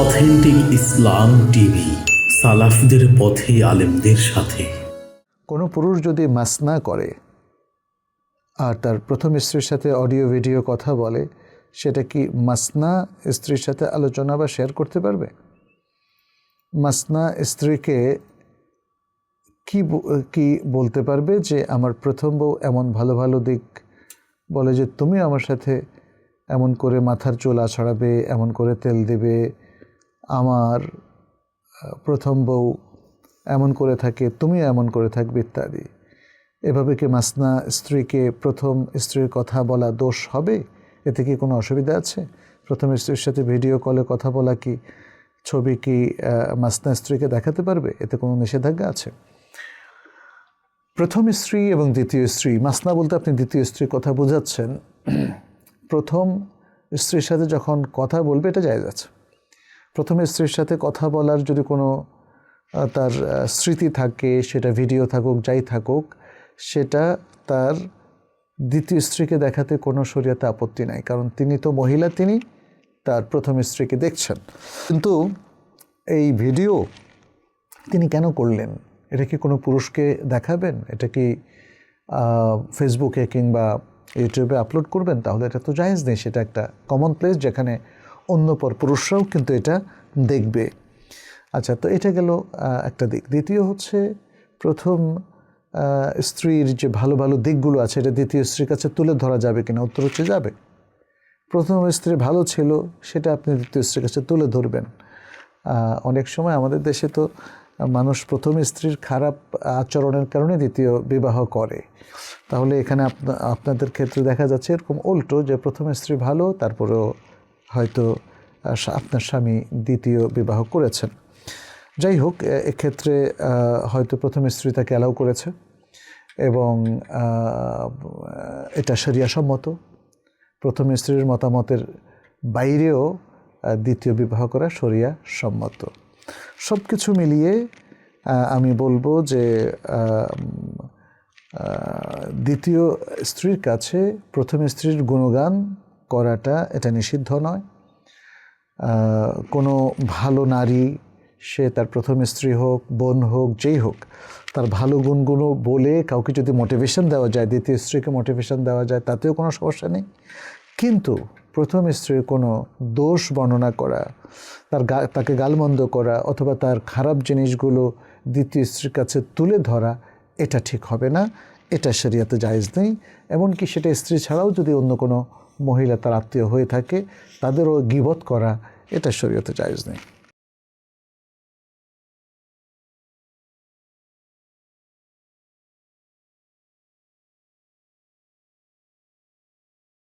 Authentic ইসলাম TV, সালাফদের পথে আলেমদের সাথে। কোনো পুরুষ যদি মাসনা করে, আর তার প্রথম স্ত্রীর সাথে অডিও, ভিডিও কথা বলে, সেটা কি মাসনা স্ত্রীর সাথে আলোচনা বা শেয়ার করতে পারবে? মাসনা স্ত্রীকে কি কি বলতে পারবে যে, আমার প্রথম বউ এমন ভালো ভালো দিক, বলে যে তুমি আমার সাথে এমন করে মাথার চুল আছড়াবে, এমন করে তেল দেবে আমার প্রথম বউ এমন করে থাকে, তুমি এমন করে থাকবে ইত্যাদি। এভাবে কি মাসনা স্ত্রীকে প্রথম স্ত্রীর কথা বলা দোষ হবে? এতে কি কোনো অসুবিধা আছে? প্রথম স্ত্রীর সাথে ভিডিও কলে কথা বলা কি, ছবি কি মাসনা স্ত্রীকে দেখাতে পারবে? এতে কোনো নিষেধাজ্ঞা আছে? প্রথম স্ত্রী এবং দ্বিতীয় স্ত্রী, মাসনা বলতে আপনি দ্বিতীয় স্ত্রীর কথা বোঝাচ্ছেন। প্রথম স্ত্রীর সাথে যখন কথা বলবে, এটা জায়জ আছে। প্রথম স্ত্রীর সাথে কথা বলার যদি কোনো তার স্মৃতি থাকে, সেটা ভিডিও থাকুক, যাই থাকুক, সেটা তার দ্বিতীয় স্ত্রীকে দেখাতে কোনো শরীয়তে আপত্তি নাই। কারণ তিনি তো মহিলা, তিনি তার প্রথম স্ত্রীকে দেখছেন। কিন্তু এই ভিডিও তিনি কেন করলেন? এটা কি কোনো পুরুষকে দেখাবেন? এটা কি ফেসবুকে কিংবা ইউটিউবে আপলোড করবেন? তাহলে এটা তো জায়েজ নেই। সেটা একটা কমন প্লেস যেখানে অন্য পর পুরুষরাও কিন্তু এটা দেখবে। আচ্ছা তো এটা গেল একটা দিক। দ্বিতীয় হচ্ছে প্রথম স্ত্রীর যে ভালো ভালো দিকগুলো আছে, এটা দ্বিতীয় স্ত্রীর কাছে তুলে ধরা যাবে কিনা? উত্তর হচ্ছে যাবে। প্রথম স্ত্রী ভালো ছিল, সেটা আপনি দ্বিতীয় স্ত্রীর কাছে তুলে ধরবেন। অনেক সময় আমাদের দেশে তো মানুষ প্রথম স্ত্রীর খারাপ আচরণের কারণে দ্বিতীয় বিবাহ করে। তাহলে এখানে আপনা- আপনাদের ক্ষেত্রে দেখা যাচ্ছে এরকম উল্টো যে প্রথম স্ত্রী ভালো, তারপরেও হয়তো আপনার স্বামী দ্বিতীয় বিবাহ করেছেন। যাই হোক এক্ষেত্রে হয়তো প্রথম স্ত্রী তাকে অ্যালাউ করেছে এবং এটা সম্মত। প্রথম স্ত্রীর মতামতের বাইরেও দ্বিতীয় বিবাহ করা শরিয়া সম্মত। সব কিছু মিলিয়ে আমি বলব যে দ্বিতীয় স্ত্রীর কাছে প্রথম স্ত্রীর গুণগান করাটা এটা নিষিদ্ধ নয়। কোনো ভালো নারী, সে তার প্রথম স্ত্রী হোক, বোন হোক, যেই হোক, তার ভালো গুণগুলো বলে কাউকে যদি মোটিভেশন দেওয়া যায়, দ্বিতীয় স্ত্রীকে মোটিভেশন দেওয়া যায়, তাতেও কোনো সমস্যা নেই। কিন্তু প্রথম স্ত্রীর কোনো দোষ বর্ণনা করা, তার তাকে গালমন্দ করা অথবা তার খারাপ জিনিসগুলো দ্বিতীয় স্ত্রীর কাছে তুলে ধরা, এটা ঠিক হবে না। এটা শরিয়াতে জায়েজ নেই, এমনকি সেটা স্ত্রী ছাড়াও যদি অন্য কোনো মহিলা তার আত্মীয় হয়ে থাকে, তাদেরও গিবত করা এটা শরীয়তে জায়েজ নেই।